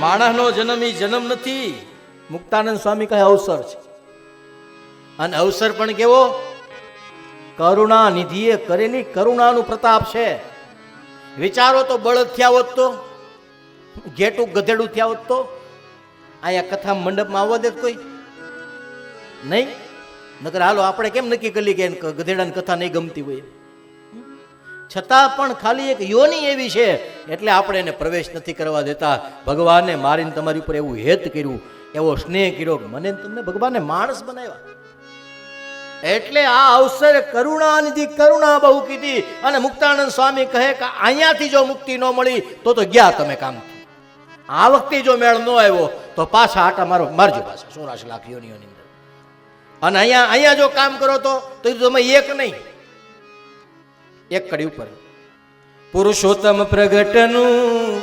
માણસનો જન્મ એ જન્મ નથી. મુક્તાનંદ સ્વામી કહે અવસર છે. અને અવસર પણ કેવો? કરુણા નિધિએ કરેલી કરુણાનું પ્રતાપ છે. વિચારો તો બળદ થયા હોત તો, ઘેટું ગધેડું થયા હોત તો અહીંયા કથા મંડપમાં આવવા દે કોઈ? નહીં? નકર હાલો, આપણે કેમ નક્કી કરી કે ગધેડાની કથા નહીં ગમતી હોય છતાં પણ ખાલી એક યોની એવી છે, એટલે આપણે એને પ્રવેશ નથી કરવા દેતા. ભગવાને મારીને તમારી ઉપર એવું હેત કર્યું, એવો સ્નેહ કર્યો મને તમને ભગવાને માણસ બનાવ્યા. એટલે આ અવસરે કરુણા નિધિ કરુણા બહુ કીધી અને મુક્તાનંદ સ્વામી કહે કે અહીંયાથી જો મુક્તિ ન મળી, તો તો ગયા તમે કામ. આ વખતે જો મેળ ન આવ્યો, તો પાછા આટા મારો મારજો પાછા. સોરાશ લાખ યોનીઓની અંદર. અને અહીંયા અહીંયા જો કામ કરો તો તમે એક નહીં. એક કડી ઉપર. પુરુષોત્તમ પ્રગટનું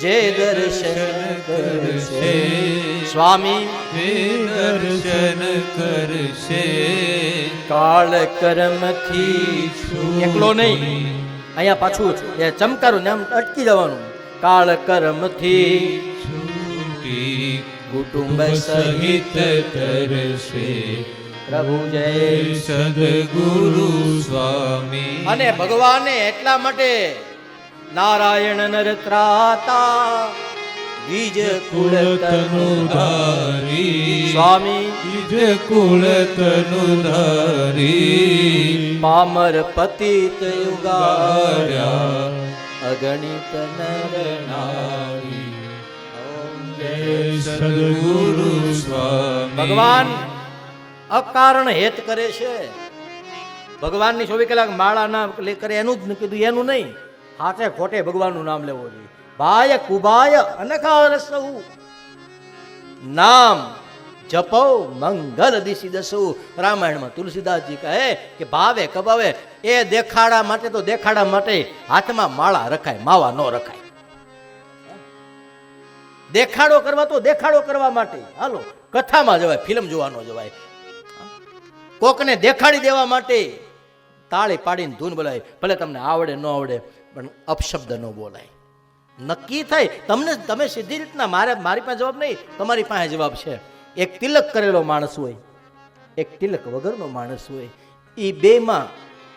જે દર્શન કરશે. સ્વામી દર્શન કરશે. કાળ કર્મથી એકલો નહીં. અહીંયા પાછું એ ચમકારું ને આમ અટકી જવાનું. કાળ કર્મથી છૂટી કુટુંબ સહિત તરશે પ્રભુ જય. સદગુરુ સ્વામી. અને ભગવાને એટલા માટે નારાયણ નર ત્રાતા બીજ કુળ તનુ ધારી. સ્વામી. બીજ કુળ તનુ ધારી. પામર પતિત યુગાર્યા. અગણિત નર નારી ઓમ જય સદગુરુ સ્વામી. ભગવાન અકારણ હેત કરે છે. ભગવાનની ચોવીસ કલાક માળા ના કરે એનું જ કીધું, એનું નહીં. હાથે ખોટે ભગવાનનું નામ લેવું જોઈએ. ભાય કુભાય અનખા રસઉ નામ જપો મંગલ દિશી દસુ રામાયણમાં તુલસીદાસજી કહે કે ભાવે કબાવે એ દેખાડા માટે તો દેખાડા માટે હાથમાં માળા રખાય, માવા ન રખાય. દેખાડો કરવા તો દેખાડો કરવા માટે. હાલો, કથામાં જવાય, ફિલ્મ જોવાનો જવાય. કોકને દેખાડી દેવા માટે તાળી પાડીને ધૂન બોલાય. ભલે તમને આવડે, ન આવડે, પણ અપશબ્દ ન બોલાય. નક્કી થાય. તમને, તમે સીધી રીતના મારે, મારી પાસે જવાબ નહીં, તમારી પાસે જવાબ છે. એક તિલક કરેલો માણસ હોય, એક તિલક વગરનો માણસ હોય એ બેમાં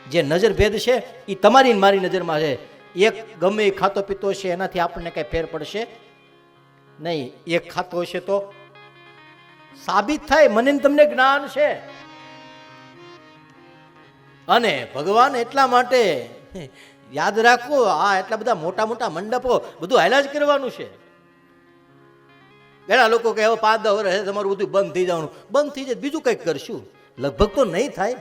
જે નજર ભેદ છે એ તમારી મારી નજરમાં છે. એક ગમે એ ખાતો પીતો છે, એનાથી આપણને કંઈ ફેર પડશે નહીં. એક ખાતો હશે તો સાબિત થાય. મને તમને જ્ઞાન છે. અને ભગવાન એટલા માટે યાદ રાખો, આ એટલા બધા મોટા મોટા મંડપો બધું હાલ્યા જ કરવાનું છે. ઘણા લોકો કહે, હવે પાંચ દસ વર્ષ તમારું બધું બંધ થઈ જવાનું. બંધ થઈ જાય બીજું કંઈક કરશું. લગભગ તો નહીં થાય.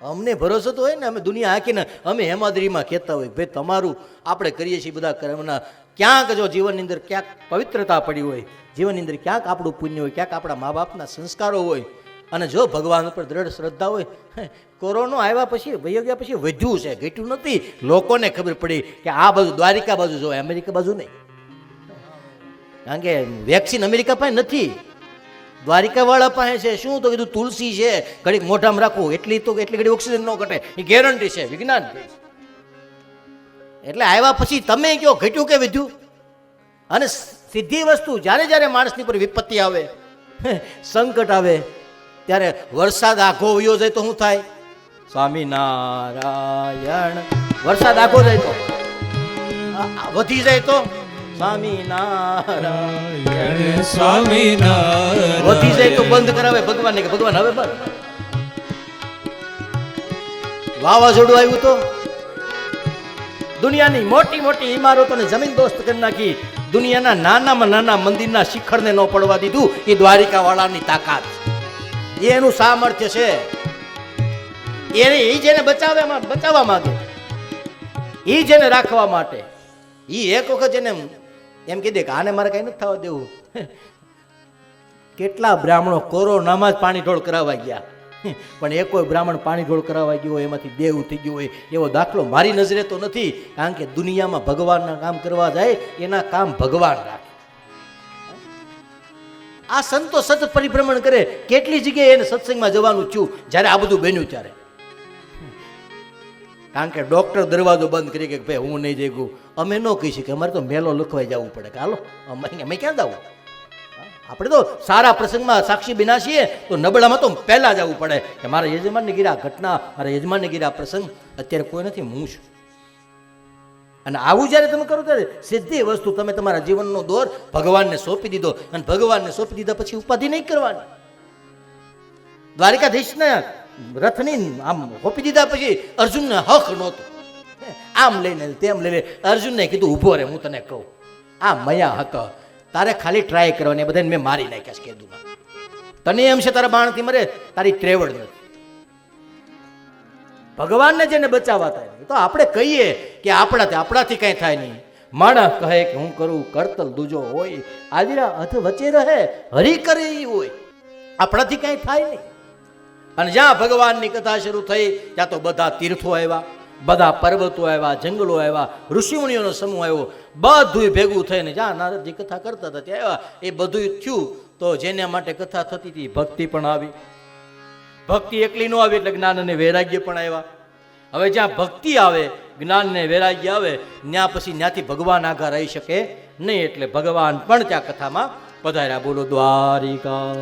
અમને ભરોસો તો હોય ને, અમે દુનિયા હાકીને અમે હેમાદ્રીમાં કહેતા હોય ભાઈ, તમારું આપણે કરીએ છીએ બધા કર્મના ક્યાંક જો જીવનની અંદર ક્યાંક પવિત્રતા પડી હોય, જીવનની અંદર ક્યાંક આપણું પુણ્ય હોય, ક્યાંક આપણા મા બાપના સંસ્કારો હોય અને જો ભગવાન ઉપર દ્રઢ શ્રદ્ધા હોય કોરોના આવ્યા પછી વયો ગયા પછી વધ્યું છે, ઘટ્યું નથી. લોકોને ખબર પડી કે આ બાજુ દ્વારિકા બાજુ જો અમેરિકા બાજુ નહીં. કારણ કે વેક્સિન અમેરિકા પાસે નથી. દ્વારિકા વાળા પાસે છે, શું તો કીધું, તુલસી છે. ઘડીક મોઢામાં રાખવું, એટલી તો એટલી ઘડી ઓક્સિજન ન ઘટે. એ ગેરંટી છે, વિજ્ઞાન. એટલે આવ્યા પછી તમે કયો, ઘટ્યું કે વધ્યું? અને સીધી વસ્તુ, જ્યારે જ્યારે માણસની પર વિપત્તિ આવે સંકટ આવે ત્યારે વરસાદ આખો વયો જાય તો શું થાય? સ્વામિનારાયણ. વરસાદ આખો જાય તો? વધી જાય તો? સ્વામિનારાયણ. સ્વામી વધી જાય તો બંધ કરાવે ભગવાનને કે ભગવાન હવે બંધ. વાવાઝોડું આવ્યું તો? દુનિયાની મોટી મોટી ઇમારતોને જમીન દોસ્ત કરી નાખી દુનિયાના નાનામાં નાના મંદિરના શિખરને ન પડવા દીધું એ દ્વારિકા વાળાની તાકાત. એનું સામર્થ્ય છે. એને એ જેને બચાવવા બચાવવા માંગે. એ જેને રાખવા માટે. એ એક વખત જેને એમ કીધે કે આને મારે કઈ નથી થવા દેવું. કેટલા બ્રાહ્મણો કોરોનામાં જ પાણી ઢોળ કરાવવા ગયા. પણ એ કોઈ બ્રાહ્મણ પાણી ઢોળ કરાવવા ગયો હોય, એમાંથી દેવ થઈ ગયો હોય, એવો દાખલો મારી નજરે તો નથી. કારણ કે દુનિયામાં ભગવાનના કામ કરવા જાય, એના કામ ભગવાન રાખે. આ સંતો સતત પરિભ્રમણ કરે, કેટલી જગ્યાએ એને સત્સંગમાં જવાનું થયું? જ્યારે આ બધું બન્યું ત્યારે. કારણ કે ડૉક્ટર દરવાજો બંધ કરી કે ભાઈ હું નહીં જઈગું અમે ન કહી શકીએ, અમારે તો મેલો લખવાઈ જવું પડે કે હાલો, અમે અમે ક્યાં જવું? આપણે તો સારા પ્રસંગમાં સાક્ષી બિના છીએ, તો નબળામાં તો પહેલાં જવું પડે કે મારા યજમાનને ગીરા ઘટના, મારા યજમાનને ગીરા પ્રસંગ, અત્યારે કોઈ નથી, હું છું. અને આવું જ્યારે તમે કરો ત્યારે સીધી વસ્તુ તમે તમારા જીવનનો દોર ભગવાનને સોંપી દીધો અને ભગવાનને સોંપી દીધા પછી ઉપાધિ નહીં કરવાની. દ્વારિકાધીશને રથની આમ સોંપી દીધા પછી અર્જુનને હક નહોતો. આમ લઈને તેમ લઈને અર્જુનને કીધું ઊભો રહે હું તને કહું. આ મયા હક, તારે ખાલી ટ્રાય કરવાની બધાને મેં મારી નાખ્યા છે કેદુમાં. તને એમ છે તારા બાણથી મરે, તારી ટ્રેવડ નથી. ભગવાનને જેને બચાવવા થાય તો આપણે કહીએ કે આપણાથી આપણાથી કાંઈ થાય નહીં. માણસ કહે કે હું કરું, કરતલ દૂજો હોય આજરા હથ વચ્ચે રહે, હરી કરે એ હોય. આપણાથી કાંઈ થાય નહીં. અને જ્યાં ભગવાનની કથા શરૂ થઈ, ત્યાં તો બધા તીર્થો આવ્યા, બધા પર્વતો આવ્યા, જંગલો આવ્યા, ઋષિમુનિઓનો સમૂહ આવ્યો. બધું ભેગું થઈને જ્યાં નારદજી કથા કરતા હતા, ત્યાં આવ્યા. એ બધું થયું તો જેના માટે કથા થતી હતી, ભક્તિ પણ આવી. ભક્તિ એકલી ન આવી એટલે જ્ઞાન અને વૈરાગ્ય પણ આવ્યા. હવે જ્યાં ભક્તિ આવે, જ્ઞાન ને વૈરાગ્ય આવે, ત્યાં પછી ત્યાંથી ભગવાન આગળ રહી શકે નહીં એટલે ભગવાન પણ ત્યાં કથામાં પધાર્યા. બોલો દ્વારિકા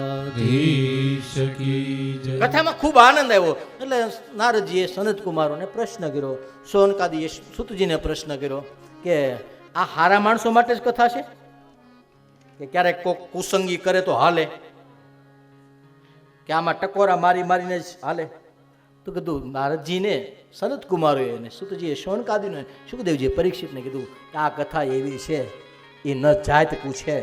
કથામાં ખૂબ આનંદ આવ્યો. એટલે નારદજીએ સનત કુમારોને પ્રશ્ન કર્યો. સોનકાદીએ સુતજીને પ્રશ્ન કર્યો કે, આ હારા માણસો માટે જ કથા છે? કે ક્યારેક કોક કુસંગી કરે તો હાલે? કે આમાં ટકોરા મારી મારીને જ હાલે. તો કીધું, નારદજીને સનત કુમારોએ અને સુતજીએ શોનકાદીને સુખદેવજીએ પરીક્ષિતને કીધું કે આ કથા એવી છે, એ ન જાત પૂછે,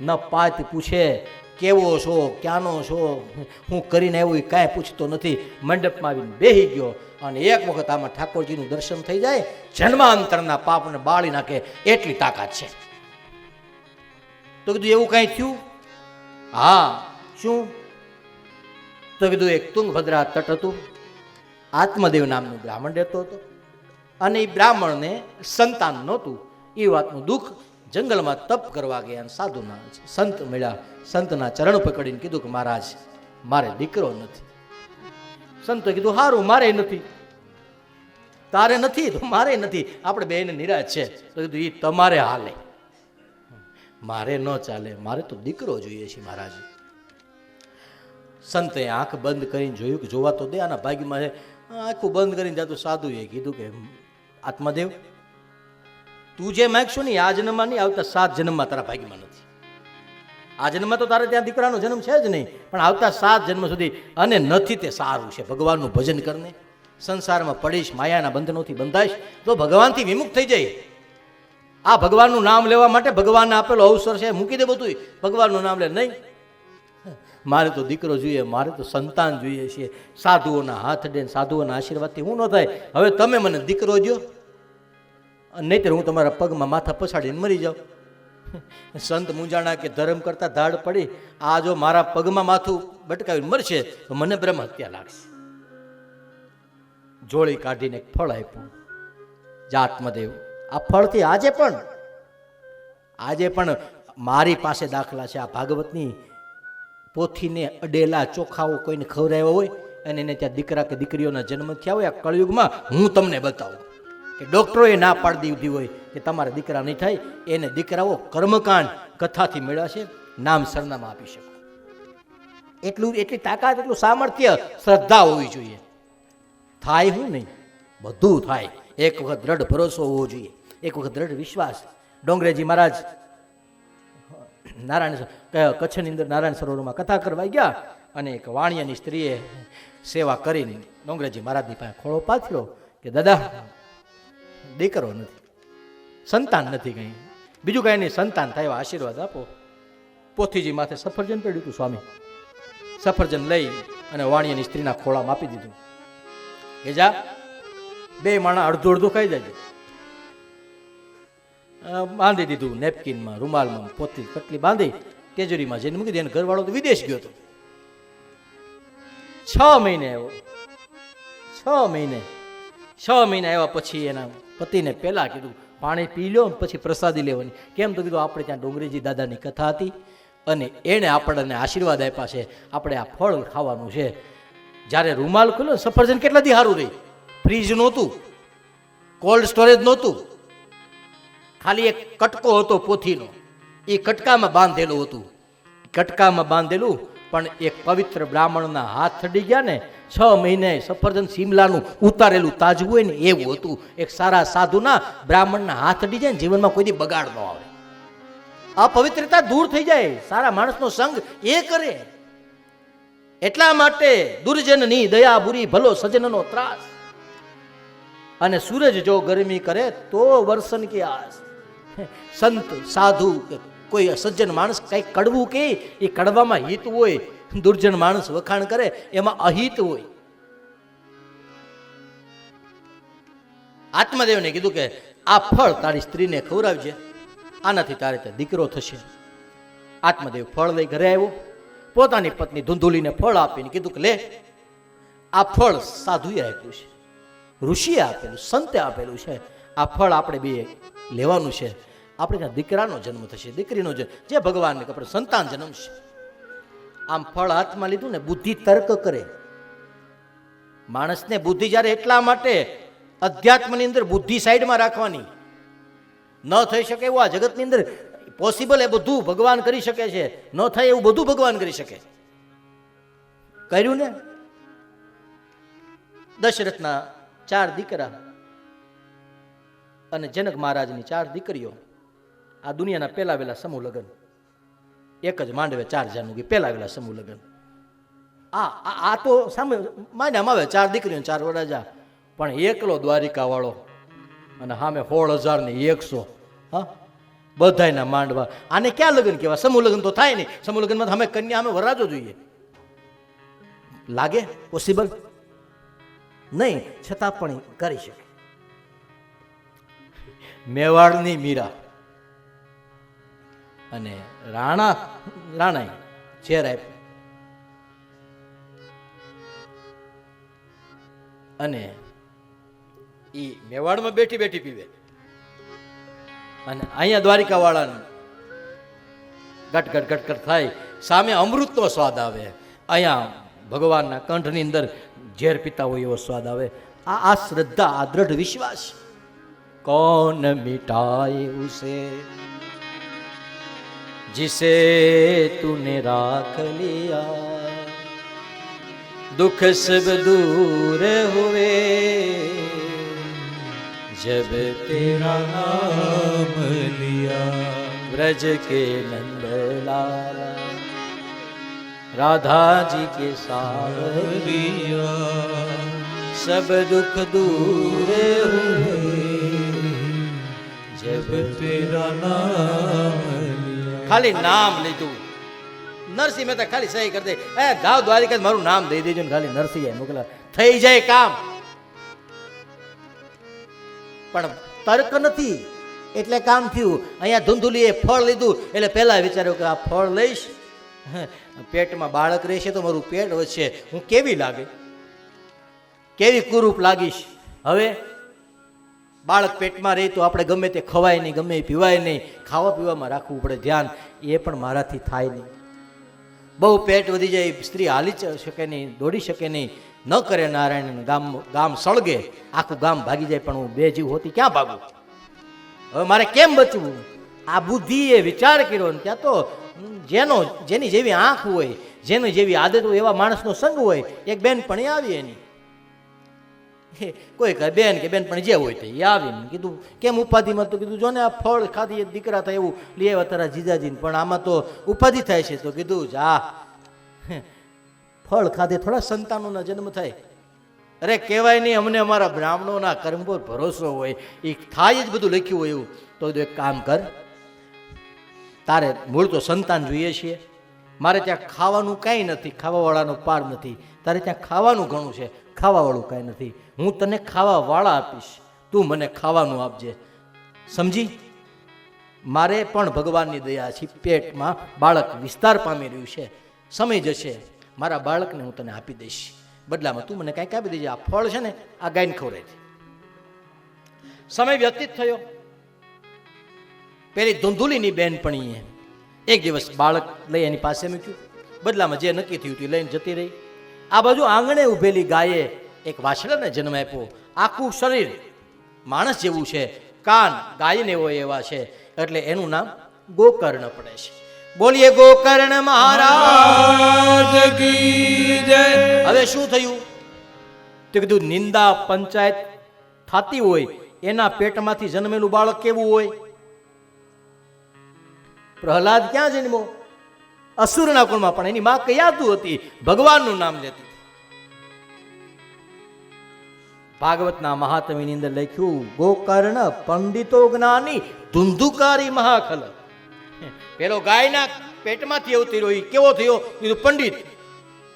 ન પાત પૂછે, કેવો છો, ક્યાંનો છો, હું કરીને આવ્યો એ કાંઈ પૂછતો નથી. મંડપમાં આવીને બેહી ગયો અને એક વખત આમાં ઠાકોરજીનું દર્શન થઈ જાય, જન્માંતરના પાપને બાળી નાખે એટલી તાકાત છે. તો કીધું, એવું કાંઈ થયું? હા. શું? તો કીધું એક તુંગભદ્રા તટ હતું. આત્મદેવ નામનું બ્રાહ્મણ રહેતો હતો. અને એ બ્રાહ્મણને સંતાન નહોતું. એ વાતનું દુઃખ જંગલમાં તપ કરવા ગયા સાધુના સંત મળ્યા. સંતના ચરણ પકડીને કીધું કે, મહારાજ, મારે દીકરો નથી. સંતોએ કીધું સારું મારે નથી. તારે નથી તો મારે નથી. આપણે બેને નિરાશ છે. તો કીધું એ તમારે હાલે. મારે ન ચાલે. મારે તો દીકરો જોઈએ છે, મહારાજ. સંતે આંખ બંધ કરીને જોયું કે જોવા તો દે, આના ભાગ્યમાં છે. આંખું બંધ કરીને જાતું સાધુએ કીધું કે આત્માદેવ, તું જે માગશું ને આ જન્મમાં નહીં આવતા સાત જન્મમાં તારા ભાગ્યમાં નથી. આ જન્મમાં તો તારે ત્યાં દીકરાનો જન્મ છે જ નહીં, પણ આવતા સાત જન્મ સુધી અને નથી તે સારું છે. ભગવાનનું ભજન કરને, સંસારમાં પડીશ, માયાના બંધનોથી બંધાઈશ, તો ભગવાનથી વિમુખ થઈ જાય આ ભગવાનનું નામ લેવા માટે ભગવાનને આપેલો અવસર છે. મૂકી દે બધું ભગવાનનું નામ લે નહીં. મારે તો દીકરો જોઈએ, મારે તો સંતાન જોઈએ છે. સાધુઓના હાથ ડેન સાધુઓના આશીર્વાદથી હું ન થાય. હવે તમે મને દીકરો જો નહીતર હું તમારા પગમાં માથા પછાડીને મરી જાઉં. સંત મુંજાણા કે ધર્મ કરતા ધાડ પડી, આ જો મારા પગમાં માથું બટકાવીને મરશે, તો મને બ્રહ્મ હત્યા લાગશે. જોડી કાઢીને એક ફળ આપ્યું. જાત્મદેવ આ ફળથી આજે પણ આજે પણ મારી પાસે દાખલા છે આ ભાગવતની. પોથીને અડેલા ચોખાઓ કોઈને ખવડાવ્યા હોય અને એને ત્યાં દીકરા કે દીકરીઓના જન્મ થયા હોય, આ કળયુગમાં હું તમને બતાવું કે ડૉક્ટરોએ ના પાડી દીધી હોય કે તમારા દીકરા નહીં થાય, એને દીકરાઓ કર્મકાંડ કથાથી મેળવશે નામ સરનામા આપી શકો. એટલું, એટલી તાકાત, એટલું સામર્થ્ય, શ્રદ્ધા હોવી જોઈએ. થાય હું નહીં, બધું થાય. એક વખત દ્રઢ ભરોસો હોવો જોઈએ. એક વખત દ્રઢ વિશ્વાસ. ડોંગરેજી મહારાજ નારાયણ કચ્છની અંદર નારાયણ સરોવરમાં કથા કરવા ગયા અને એક વાણિયાની સ્ત્રીએ સેવા કરીને ડોંગરેજી મહારાજની પાસે ખોળો પાથર્યો કે, દાદા, દીકરો નથી, સંતાન નથી કંઈ. બીજું કાંઈ નહીં, સંતાન થાય એવા આશીર્વાદ આપો. પોથીજી માથે સફરજન પડ્યું હતું, સ્વામી, સફરજન લઈ અને વાણિયાની સ્ત્રીના ખોળામાં આપી દીધું. કે જા બે માણા અડધું અડધું ખાઈ જાય બાંધી દીધું, નેપકિનમાં, રૂમાલમાં પોતી કટલી બાંધી, કેજરીમાં જઈને મૂકી દીધી. ઘરવાળો તો વિદેશ ગયો હતો. છ મહિને આવ્યો છ મહિને. છ મહિને આવ્યા પછી એના પતિને પહેલાં કીધું, પાણી પી લો પછી પ્રસાદી લેવાની. કેમ તો કીધું, આપણે ત્યાં ડુંગરીજી દાદાની કથા હતી અને એણે આપણને આશીર્વાદ આપ્યા છે. આપણે આ ફળ ખાવાનું છે. જ્યારે રૂમાલ ખુલ્યો, સફરજન કેટલા દી સારું રહી? ફ્રીજ નહોતું. કોલ્ડ સ્ટોરેજ નહોતું. ખાલી એક કટકો હતો પોથીનો. એ કટકામાં બાંધેલું હતું. કટકામાં બાંધેલું, પણ એક પવિત્ર બ્રાહ્મણના હાથ ચડી ગયા ને, છ મહિને સફરજન સિમલાનું ઉતારેલું તાજવું હોય ને એવું હતું. એક સારા સાધુના બ્રાહ્મણના હાથ ચડી જાય ને, જીવનમાં કોઈ બગાડ ન આવે. આ પવિત્રતા દૂર થઈ જાય. સારા માણસનો સંગ એ કરે. એટલા માટે દુર્જનની દયા બુરી ભલો સજનનો ત્રાસ. અને સૂરજ જો ગરમી કરે, તો વર્ષન કે આસ. સંત, સાધુ કોઈ સજ્જન માણસ કંઈક કડવું કે, એ કડવામાં હિત હોય, દુર્જન માણસ વખાણ કરે, એમાં અહિત હોય. આત્મદેવને કીધું કે, આ ફળ તારી સ્ત્રીને ખવડાવજે, આનાથી તારે ત્યાં દીકરો થશે. આત્મદેવ ફળ લઈ ઘરે આવ્યો, પોતાની પત્ની ધૂંધુલીને ફળ આપીને કીધું કે, લે, આ ફળ સાધુએ આપ્યું છે, ઋષિએ આપેલું, સંતે આપેલું છે, આ ફળ આપણે બે લેવાનું છે. આપણે દીકરાનો જન્મ થશે, દીકરીનો જન્મ. જે ભગવાનને આપણે સંતાન જન્મશે. આમ ફળ હાથમાં લીધું ને બુદ્ધિ તર્ક કરે. માણસને બુદ્ધિ જ્યારે એટલા માટે અધ્યાત્મની અંદર બુદ્ધિ સાઈડમાં રાખવાની, ન થઈ શકે એવું આ જગતની અંદર પોસિબલ એ બધું ભગવાન કરી શકે છે. ન થાય એવું બધું ભગવાન કરી શકે. કર્યું ને? દશરથના ચાર દીકરા અને જનક મહારાજની ચાર દીકરીઓ. આ દુનિયાના પહેલા વેલા સમૂહ લગ્ન. એક જ માંડવે ચાર જાનુગી પહેલા વેલા સમૂહ લગ્ન. આ આ- તો સામે માન્યામાં આવે, ચાર દીકરીઓ ચાર વડાજા. પણ એકલો દ્વારિકા વાળો અને સામે સોળ હજાર ને એકસો, હા? બધાયના માંડવા. આને ક્યાં લગ્ન કહેવાય? સમૂહ લગ્ન તો થાય નહીં. સમૂહ લગ્નમાં અમે કન્યા, અમે વરાજો જોઈએ. લાગે? પોસિબલ નહીં. છતાં પણ કરી શકે. મેવાડની મીરા. અને રાણા, રાણાએ ઝેર આપ્યું. અને એ મેવાડમાં બેઠી બેઠી પીવે. અને અહીંયા દ્વારિકા વાળાને ગટ ગટ ગટ ગટ થાય. સામે અમૃતનો સ્વાદ આવે. અહીંયા ભગવાનના કંઠની અંદર ઝેર પીતા હોય એવો સ્વાદ આવે. આ આ શ્રદ્ધા, આ દ્રઢ વિશ્વાસ. कौन मिटाए उसे जिसे तूने राख लिया दुख सब दूर हुए जब तेरा नाम लिया ब्रज के नंद राधा जी के साथ सब दुख दूर हुए તેરા નામ ખાલી નામ લીધું. નરસિંહ મહેતા ખાલી સહી કરી દે. એ ધાવ દ્વારિકા મારું નામ દઈ દેજો ને ખાલી નરસિંહ મોકલા થઈ જાય કામ. પણ તર્ક નથી. એટલે કામ થયું. અહીંયા ધૂંધુલીએ ફળ લીધું. એટલે પહેલાં વિચાર્યું કે આ ફળ લઈશ. પેટમાં બાળક રહેશે તો મારું પેટ વધશે. હું કેવી લાગે? કેવી કુરૂપ લાગીશ? હવે બાળક પેટમાં રહે તો આપણે ગમે તે ખવાય નહીં, ગમે પીવાય નહીં. ખાવા પીવામાં રાખવું પડે ધ્યાન. એ પણ મારાથી થાય નહીં. બહુ પેટ વધી જાય, સ્ત્રી હાલી શકે નહીં, દોડી શકે નહીં. ન કરે નારાયણ ગામ ગામ સળગે, આખું ગામ ભાગી જાય, પણ હું બે જીવ હોતી ક્યાં ભાગું? હવે મારે કેમ બચવું? આ બુદ્ધિએ વિચાર કર્યો ને ત્યાં તો જેનો, જેની જેવી આંખ હોય, જેની જેવી આદત હોય એવા માણસનો સંગ હોય, એક બેન પણ આવી એની કોઈ કહે, બેન, કે, બેન, પણ જે હોય તે. એ આવીને કીધું, કેમ ઉપાધિમાં? તો કીધું, જો ને આ ફળ ખાધી દીકરા થાય એવું, લઈ આવ્યા તારા જીજાજીને. પણ આમાં તો ઉપાધિ થાય છે, તો કીધું, જા. ફળ ખાધે થોડા સંતાનોના જન્મ થાય. અરે, કહેવાય નહીં, અમને અમારા બ્રાહ્મણોના કર્મ પર ભરોસો હોય, એ થાય જ બધું લખ્યું હોય એવું. તો એક કામ કર, તારે મૂળ તો સંતાન જોઈએ છીએ. મારે ત્યાં ખાવાનું કાંઈ નથી, ખાવાવાળાનો પાર નથી. તારે ત્યાં ખાવાનું ઘણું છે, ખાવાવાળું કાંઈ નથી. હું તને ખાવાવાળા આપીશ. તું મને ખાવાનું આપજે. સમજી? મારે પણ ભગવાનની દયા છે. પેટમાં બાળક વિસ્તાર પામી રહ્યું છે. સમય જશે. મારા બાળકને હું તને આપી દઈશ. બદલામાં તું મને કાંઈક આપી દેજે. આ ફળ છે ને, આ ગાયને ખવડાય સમય વ્યતીત થયો. પેલી ધૂંધુલીની બેનપણીએ એક દિવસ બાળક લઈ એની પાસે મૂક્યું. બદલામાં જે નક્કી થયું હતું લઈને જતી રહી. આ બાજુ આંગણે ઊભેલી ગાયે એક વાછડાને જન્મ આપ્યો. આખું શરીર માણસ જેવું છે. કાન ગાયને હોય એવા છે. એટલે એનું નામ ગોકર્ણ પડે છે. બોલીએ ગોકર્ણ મહારાજ હવે શું થયું? તે કીધું, નિંદા પંચાયત થતી હોય, એના પેટમાંથી જન્મેલું બાળક કેવું હોય? પ્રહલાદ ક્યાં જન્મો અસુરના કુળમાં પણ એની માં કયાતું હતી? ભગવાનનું નામ લેતી. ભાગવતના મહાત્મ્યની અંદર લખ્યું, ગોકર્ણ પંડિતો જ્ઞાની, ધુંધુકારી મહાખલ. પેલો ગાયના પેટમાંથી અવતર્યો એ કેવો થયો? કીધું, પંડિત,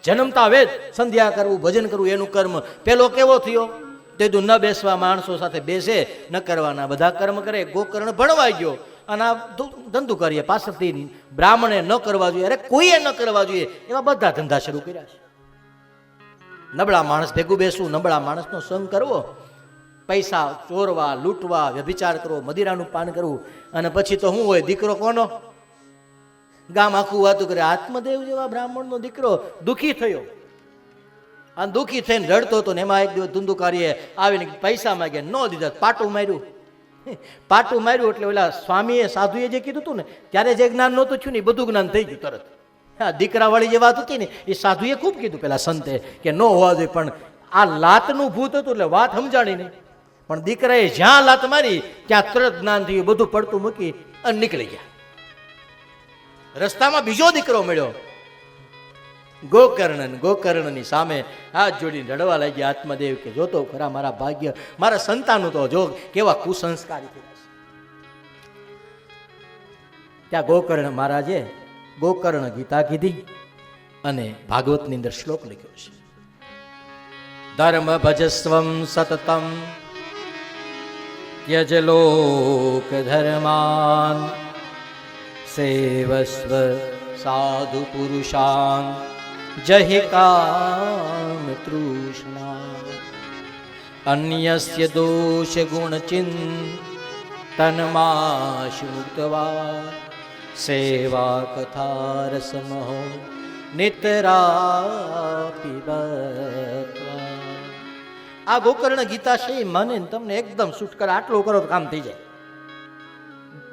જન્મતા વેદ, સંધ્યા કરવું, ભજન કરવું, એનું કર્મ. પેલો કેવો થયો? તે ન બેસવા માણસો સાથે બેસે, ન કરવાના બધા કર્મ કરે, ગોકર્ણ ભણવાઈ ગયો. અને આ ધંધો કરીએ, પાછળથી બ્રાહ્મણે ન કરવા જોઈએ, અરે કોઈએ ન કરવા જોઈએ, એવા બધા ધંધા શરૂ કર્યા છે. નબળા માણસ ભેગું બેસવું, નબળા માણસનો સંગ કરવો, પૈસા ચોરવા, લૂંટવા, વ્યભિચાર કરવો, મદિરાનું પાન કરવું, અને પછી તો શું હોય, દીકરો કોનો? ગામ આખું વાતું કરે, આત્મદેવ જેવા બ્રાહ્મણનો દીકરો દુઃખી થયો. અને દુઃખી થઈને રડતો હતો ને, એમાં એક દિવસ ધુંધુકારીએ આવીને પૈસા માંગ્યા, ન દીધા, પાટું માર્યું. પાટું માર્યું એટલે ઓલા સ્વામીએ સાધુએ જે કીધું હતું ને, ત્યારે જે જ્ઞાન નહોતું થયું ને, એ બધું જ્ઞાન થઈ ગયું તરત. હા, દીકરાવાળી જે વાત હતી ને, એ સાધુએ ખૂબ કીધું પેલા સંતે કે ન હોવા જોઈએ પણ આ લાતનું ભૂત હતું એટલે વાત સમજાણી નહીં. પણ દીકરાએ જ્યાં લાત મારી, ત્યાં તરત જ્ઞાન થયું, બધું પડતું મૂકી અને નીકળી ગયા. રસ્તામાં બીજો દીકરો મળ્યો. ગોકર્ણ ગોકર્ણની સામે હાથ જોડીને રડવા લાગ્યા. આત્મદેવ કે જોતો ખરા મારા ભાગ્ય, મારા સંતાનો તો જો કેવા કુસંસ્કારી ત્યાં ગોકર્ણ મહારાજે ગોકર્ણ ગીતા કીધી અને ભાગવતની અંદર શ્લોક લખ્યો છે. ધર્મ ભજસ્વમ સતતમ ત્યજ લોક ધર્માન, સેવસ્વ સાધુ પુરુષાન જહિ કામ તૃષ્ણા અન્યસ્ય દોષ ગુણ તન્માશ મુક્તવા સેવા કથા રસમહો નિતરા આ ગોકર્ણ ગીતા છે મને તમને એકદમ શૂટ કરે, આટલું કરો કામ થઈ જાય.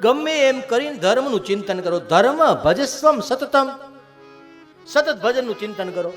ગમે એમ કરીને ધર્મનું ચિંતન કરો. ધર્મ ભજસ્વમ સતતમ. સતત ભજનનું ચિંતન કરો.